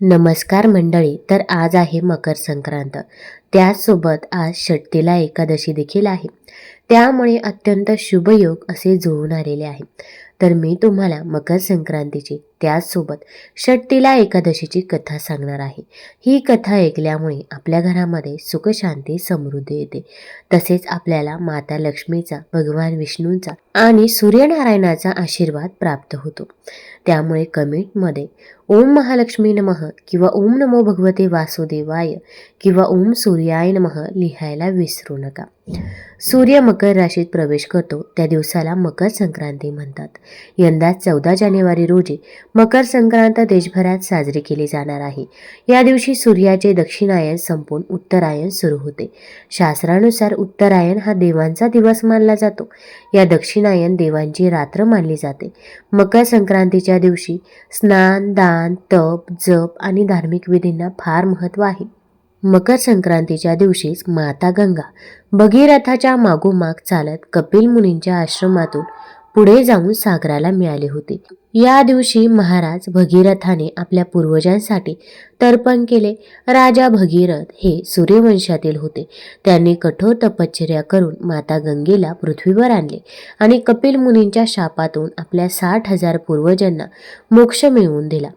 नमस्कार मंडळी तर आज आहे मकर संक्रांत. त्याचसोबत आज षटतीला एकादशी देखील आहे. त्यामुळे अत्यंत शुभयोग असे जुळून आलेले आहे. तर मी तुम्हाला मकर संक्रांतीची त्याचसोबत षटतीला एकादशीची कथा सांगणार आहे. ही कथा ऐकल्यामुळे आपल्या घरामध्ये सुखशांती समृद्धी येते. तसेच आपल्याला माता लक्ष्मीचा भगवान विष्णूंचा आणि सूर्यनारायणाचा आशीर्वाद प्राप्त होतो. त्यामुळे कमेंटमध्ये ओम महालक्ष्मी नमः किंवा ओम नमो भगवते वासुदेवाय किंवा ओम सूर्याय नमः लिहायला विसरू नका. सूर्य मकर राशीत प्रवेश करतो. त्या दिवसाला मकर संक्रांती म्हणतात. यंदा चौदा जानेवारी रोजी मकर संक्रांत देशभरात साजरी केली जाणार आहे. या दिवशी सूर्याचे दक्षिणायन संपून उत्तरायण सुरू होते. शास्त्रानुसार उत्तरायण हा देवांचा दिवस मानला जातो. या दक्षिणायन देवांची रात्र मानली जाते. मकर संक्रांतीच्या दिवशी स्नान दान तप जप आणि धार्मिक विधींना फार महत्त्व आहे. मकर संक्रांतीच्या दिवशीच माता गंगा भगीरथाच्या मागोमाग चालत कपिल मुनींच्या आश्रमातून पुढे जाऊन सागराला मिळाले होते. या दिवशी महाराज भगीरथाने आपल्या पूर्वजांसाठी तर्पण केले. राजा भगीरथ हे सूर्यवंशातील होते. त्यांनी कठोर तपश्चर्या करून माता गंगेला पृथ्वीवर आणले आणि कपिल मुनींच्या शापातून आपल्या साठ हजार पूर्वजांना मोक्ष मिळवून दिला.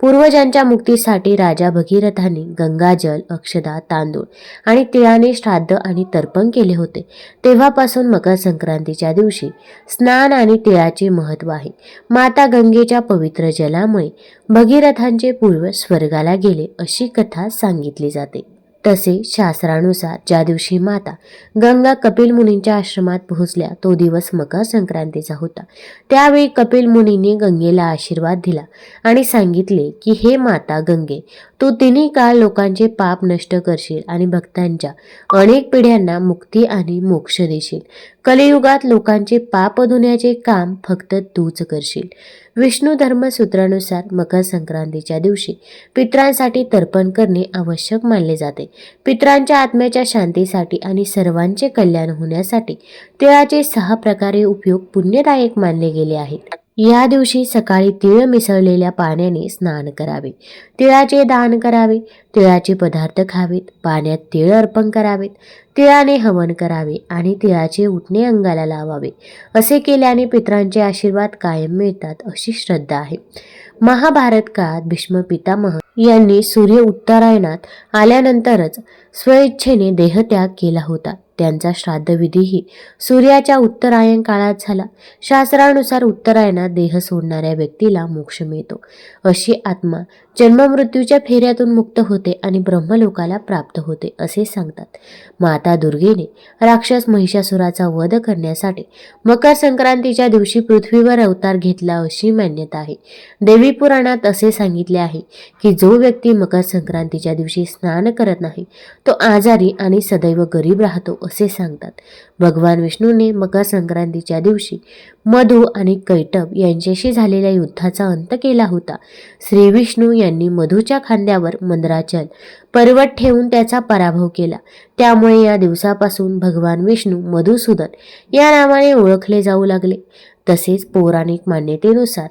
पूर्वजांच्या मुक्तीसाठी राजा भगीरथाने गंगाजल अक्षदा तांदूळ आणि तिळाने श्राद्ध आणि तर्पण केले होते. तेव्हापासून मकर संक्रांतीच्या दिवशी स्नान आणि तिळाचे महत्त्व आहे. माता गंगेच्या पवित्र जलामुळे भगीरथांचे पूर्व स्वर्गाला गेले अशी कथा सांगितली जाते. तसे शास्त्रानुसार ज्या दिवशी माता गंगा कपिल मुनींच्या आश्रमात पोहोचल्या तो दिवस मकर संक्रांतीचा होता. त्यावेळी कपिल मुनीने गंगेला आशीर्वाद दिला आणि सांगितले की हे माता गंगे तू तिन्ही काळ लोकांचे पाप नष्ट करशील आणि भक्तांच्या अनेक पिढ्यांना मुक्ती आणि मोक्ष देशील. कलियुगात लोकांचे पाप धुण्याचे काम फक्त तूच करशील. विष्णू धर्मसूत्रानुसार मकर संक्रांतीच्या दिवशी पित्रांसाठी तर्पण करणे आवश्यक मानले जाते. पित्रांच्या आत्म्याच्या शांतीसाठी आणि सर्वांचे कल्याण होण्यासाठी तिळाचे सहा प्रकारे उपयोग पुण्यदायक मानले गेले आहेत. या दिवशी सकाळी तिळ मिसळलेल्या पाण्याने स्नान करावे. तिळाचे दान करावे. तिळाचे पदार्थ खावेत. पाण्यात तिळ अर्पण करावेत. तिळाने हवन करावे आणि तिळाचे उठणे अंगाला लावावे. असे केल्याने पित्रांचे आशीर्वाद कायम मिळतात अशी श्रद्धा आहे. महाभारत काळात भीष्म पितामह यांनी सूर्य उत्तरायणात आल्यानंतरच स्वइच्छेने देहत्याग केला होता. त्यांचा श्राद्धविधीही सूर्याच्या उत्तरायण काळात झाला. शास्त्रानुसार उत्तरायणात देह सोडणाऱ्या व्यक्तीला मोक्ष मिळतो. अशी आत्मा जन्ममृत्यूच्या फेऱ्यातून मुक्त होते आणि ब्रह्मलोकाला प्राप्त होते असे सांगतात. माता दुर्गेने राक्षस महिषासुराचा वध करण्यासाठी मकर संक्रांतीच्या दिवशी पृथ्वीवर अवतार घेतला अशी मान्यता आहे. देवी पुराणात असे सांगितले आहे की जो व्यक्ती मकर संक्रांतीच्या दिवशी स्नान करत नाही तो आजारी आणि सदैव गरीब राहतो असे सांगतात. भगवान विष्णूने मकर संक्रांतीच्या दिवशी मधू आणि कैटब यांच्याशी झालेल्या युद्धाचा अंत केला होता. श्री विष्णू यांनी मधूच्या खांद्यावर मंद्राचल पर्वत ठेवून त्याचा पराभव केला. त्यामुळे या दिवसापासून भगवान विष्णू मधुसूदन या नावाने ओळखले जाऊ लागले. तसेच पौराणिक मान्यतेनुसार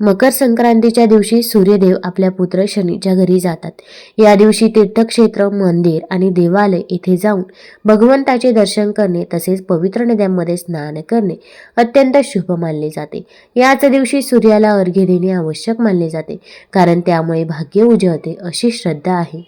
मकर संक्रांतीच्या दिवशी सूर्यदेव आपल्या पुत्र शनीच्या घरी जातात. या दिवशी तीर्थक्षेत्र मंदिर आणि देवालय येथे जाऊन भगवंताचे दर्शन करणे तसेच पवित्र नद्यांमध्ये स्नान करणे अत्यंत शुभ मानले जाते. याच दिवशी सूर्याला अर्घ्य देणे आवश्यक मानले जाते कारण त्यामुळे भाग्य उजळते अशी श्रद्धा आहे.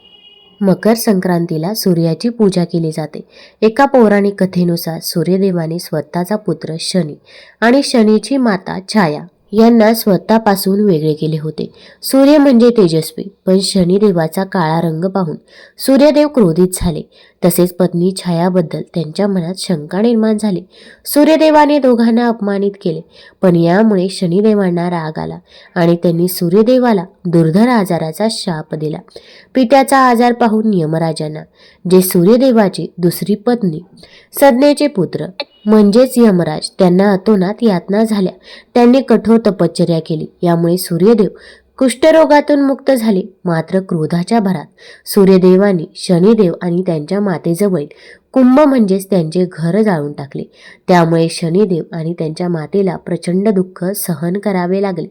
मकर संक्रांतीला सूर्याची पूजा केली जाते. एका पौराणिक कथेनुसार सूर्यदेवाने स्वतःचा पुत्र शनी आणि शनीची माता छाया यांना स्वतःपासून वेगळे केले होते. सूर्य म्हणजे तेजस्वी पण शनिदेवाचा काळा रंग पाहून सूर्यदेव क्रोधित झाले. तसेच पत्नी छायाबद्दल त्यांच्या मनात शंका निर्माण झाली. सूर्यदेवाने दोघांना अपमानित केले पण यामुळे शनिदेवांना राग आला आणि त्यांनी सूर्यदेवाला दुर्धर आजाराचा शाप दिला. पित्याचा आजार पाहून यमराजांना जे सूर्यदेवाची दुसरी पत्नी सज्ञेचे पुत्र म्हणजेच यमराज त्यांना अतोनात यातना झाल्या. त्यांनी कठोर तपश्चर्या केली. यामुळे सूर्यदेव कुष्ठरोगातून मुक्त झाले. मात्र क्रोधाच्या भरात सूर्यदेवानी शनिदेव आणि त्यांच्या मातेजवळील कुंभ म्हणजेच त्यांचे घर जाळून टाकले. त्यामुळे शनिदेव आणि त्यांच्या मातेला प्रचंड दुःख सहन करावे लागले.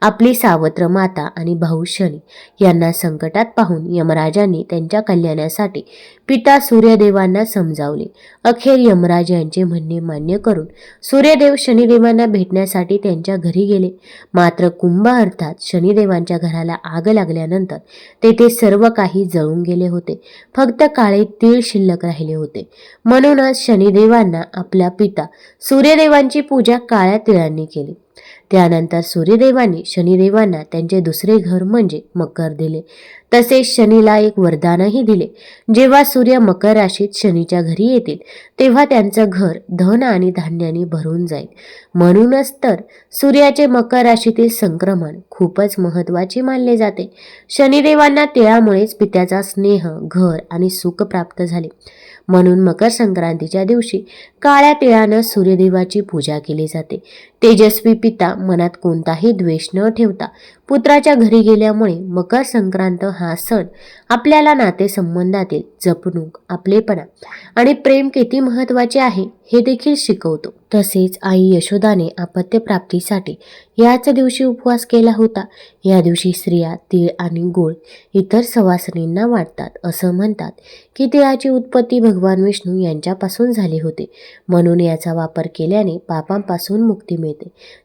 आपली सावत्र माता आणि भाऊ शनी यांना संकटात पाहून यमराजांनी त्यांच्या कल्याणासाठी पिता सूर्यदेवांना समजावले. अखेर यमराज यांचे म्हणणे मान्य करून सूर्यदेव शनिदेवांना भेटण्यासाठी त्यांच्या घरी गेले. मात्र कुंभ अर्थात शनिदेवांच्या घराला आग लागल्यानंतर तेथे सर्व काही जळून गेले होते. फक्त काळे तीळ शिल्लक राहिले होते. म्हणूनच शनिदेवांना आपला पिता सूर्यदेवांची पूजा काळ्या तिळांनी केली. त्यानंतर सूर्यदेवांनी शनिदेवांना त्यांचे दुसरे घर म्हणजे मकर दिले. तसेच शनीला एक वरदानही दिले. जेव्हा सूर्य मकर राशीत शनीच्या घरी येतील तेव्हा त्यांचं घर धन आणि धान्याने भरून जाईल. म्हणूनच तर सूर्याचे मकर राशीतील संक्रमण खूपच महत्त्वाचे मानले जाते. शनिदेवांना तिळामुळेच पित्याचा स्नेह घर आणि सुख प्राप्त झाले. म्हणून मकर संक्रांतीच्या दिवशी काळ्या तिळानं सूर्यदेवाची पूजा केली जाते. तेजस्वी पिता मनात कोणताही द्वेष न ठेवता पुत्राच्या घरी गेल्यामुळे मकर संक्रांत हा सण आपल्याला नातेसंबंधातील जपणूक आपलेपणा आणि प्रेम किती महत्त्वाचे आहे हे देखील शिकवतो. तसेच आई यशोदाने आपत्यप्राप्तीसाठी याच दिवशी उपवास केला होता. या दिवशी स्त्रिया तीळ आणि गोळ इतर सवासनींना वाटतात. असं म्हणतात की तिळाची उत्पत्ती भगवान विष्णू यांच्यापासून झाली होती. म्हणून याचा वापर केल्याने पापांपासून मुक्ती मिळते.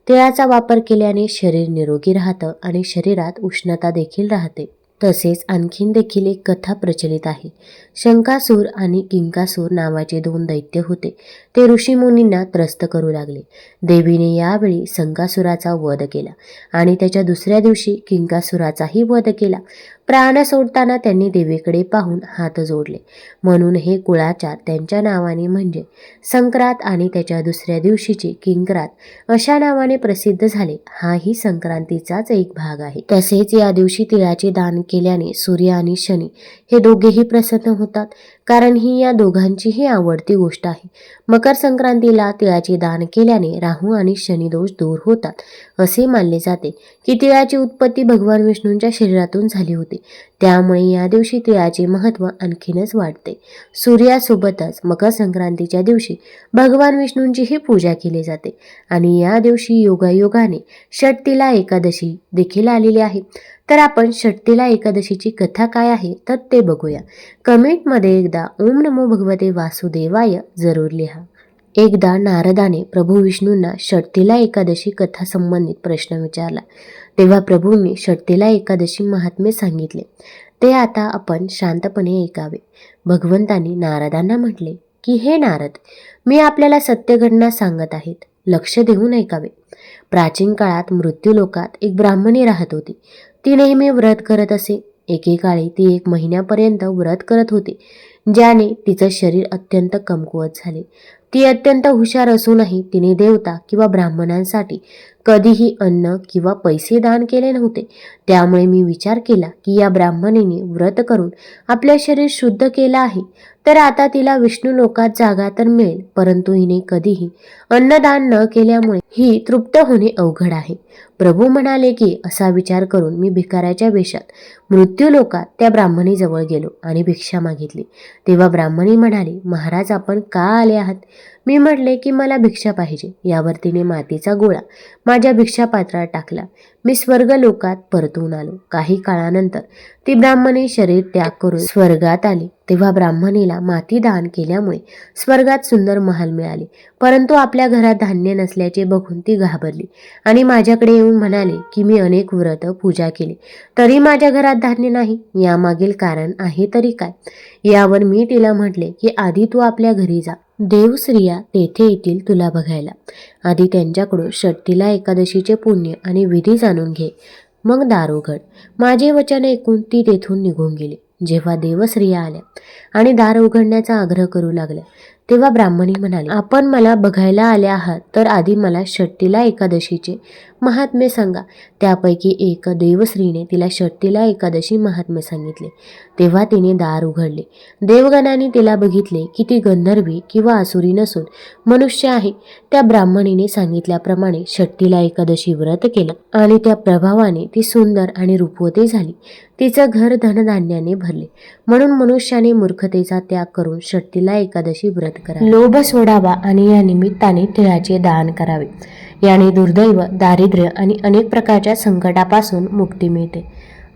तिळाचा वापर केल्याने शरीर निरोगी राहतं आणि शरीरात उष्णता देखील राहते. तसेच आणखीन देखील एक कथा प्रचलित आहे. शंकासूर आणि किंकासूर नावाचे दोन दैत्य होते. ते ऋषीमुनींना त्रस्त करू लागले. देवीने यावेळी संकासुराचा वध केला आणि त्याच्या दुसऱ्या दिवशी किंकासुराचाही वध केला. प्राण सोडताना त्यांनी देवीकडे पाहून हात जोडले. म्हणून हे कुळाचार त्यांच्या नावाने म्हणजे संक्रांत आणि त्याच्या दुसऱ्या दिवशीची किंक्रात अशा नावाने प्रसिद्ध झाले. हाही संक्रांतीचाच एक भाग आहे. तसेच या दिवशी तिळाचे दान केल्याने सूर्य आणि शनी हे दोघेही प्रसन्न होतात. कारण ही या दोघांचीही आवडती गोष्ट आहे. मकर संक्रांतीला तिळाचे दान केल्याने राहू आणि शनिदोष दूर होतात. असे मानले जाते की तिळाची उत्पत्ती भगवान विष्णूंच्या शरीरातून झाली होती. त्यामुळे या दिवशी तिळाचे महत्त्व आणखीनच वाढते. सूर्यासोबतच मकर संक्रांतीच्या दिवशी भगवान विष्णूंचीही पूजा केली जाते. आणि या दिवशी योगायोगाने षटतीला एकादशी देखील आलेली आहे. तर आपण षटतिला एकादशीची कथा काय आहे तर ते बघूया. कमेंटमध्ये एकदा ओम नमो भगवते वासुदेवाय जरूर लिहा. एकदा नारदाने प्रभू विष्णूंना षटतिला एकादशी कथा संबंधित प्रश्न विचारला. तेव्हा प्रभूंनी षटतिला एकादशी महात्मे सांगितले. ते आता आपण शांतपणे ऐकावे. भगवंतांनी नारदांना म्हटले की हे नारद मी आपल्याला सत्यघटना सांगत आहेत. लक्ष देऊन ऐकावे. प्राचीन काळात मृत्यू लोकात एक ब्राह्मणी राहत होती. ती नेहमी व्रत करत असे. एकेकाळी ती एक महिन्यापर्यंत व्रत करत होती ज्याने तिचं शरीर अत्यंत कमकुवत झाले. ती अत्यंत हुशार असूनही तिने देवता किंवा ब्राह्मणांसाठी कधीही अन्न किंवा पैसे दान केले नव्हते. त्यामुळे मी विचार केला की या ब्राह्मणीने व्रत करून आपले शरीर शुद्ध केलं आहे. तर आता तिला विष्णू लोकात जागा तर मिळेल परंतु हिने कधीही अन्नदान न केल्यामुळे ही तृप्त होणे अवघड आहे. प्रभू म्हणाले की असा विचार करून मी भिकाऱ्याच्या वेशात मृत्यू लोकात त्या ब्राह्मणीजवळ गेलो आणि भिक्षा मागितली. तेव्हा ब्राह्मणी म्हणाली महाराज आपण का आले आहात? मी म्हटले की मला भिक्षा पाहिजे. यावर तिने मातीचा गोळा माझ्या भिक्षापात्रात टाकला. मी स्वर्ग लोकात परतून आलो. काही काळानंतर ती ब्राह्मणी शरीर त्याग करून स्वर्गात आली. तेव्हा ब्राह्मणीला माती दान केल्यामुळे स्वर्गात सुंदर महाल मिळाले. परंतु आपल्या घरात धान्य नसल्याचे बघून ती घाबरली आणि माझ्याकडे येऊन म्हणाले की मी अनेक व्रत पूजा केली. तरी माझ्या घरात धान्य नाही. यामागील कारण आहे तरी काय? यावर मी तिला म्हटले की आधी तू आपल्या घरी जा. देव स्त्रिया तेथे येतील तुला बघायला. आधी त्यांच्याकडून षटतीला एकादशीचे पुण्य आणि विधी जाणून घे. मग दार उघड माझे वचन ऐकून ती तेथून निघून गेली. जेव्हा देवस्त्रिया आल्या आणि दार उघडण्याचा आग्रह करू लागल्या तेव्हा ब्राह्मणी म्हणाली आपण मला बघायला आले आहात तर आधी मला षट्टीला एकादशीचे महात्म्य सांगा. त्यापैकी एक देवश्रीने तिला षट्टीला एकादशी महात्म्य सांगितले. तेव्हा तिने दार उघडले. देवगणाने तिला बघितले की ती गंधर्वी किंवा आसुरी नसून मनुष्य आहे. त्या ब्राह्मणीने सांगितल्याप्रमाणे षट्टीला एकादशी व्रत केलं आणि त्या प्रभावाने ती सुंदर आणि रूपवती झाली. तिचं घर धनधान्याने भरले. म्हणून मनुष्याने मूर्खतेचा त्याग करून षट्टीला एकादशी व्रत करावे लोभ सोडावा आणि या निमित्ताने तिळाचे दान करावे. याने दुर्दैव दारिद्र्य आणि अनेक प्रकारच्या संकटापासून मुक्ती मिळते.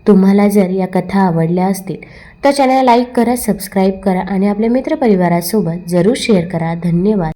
तुम्हाला जर या कथा आवडल्या असतील तर चॅनल लाईक करा सबस्क्राईब करा आणि आपल्या मित्रपरिवारासोबत जरूर शेअर करा. धन्यवाद.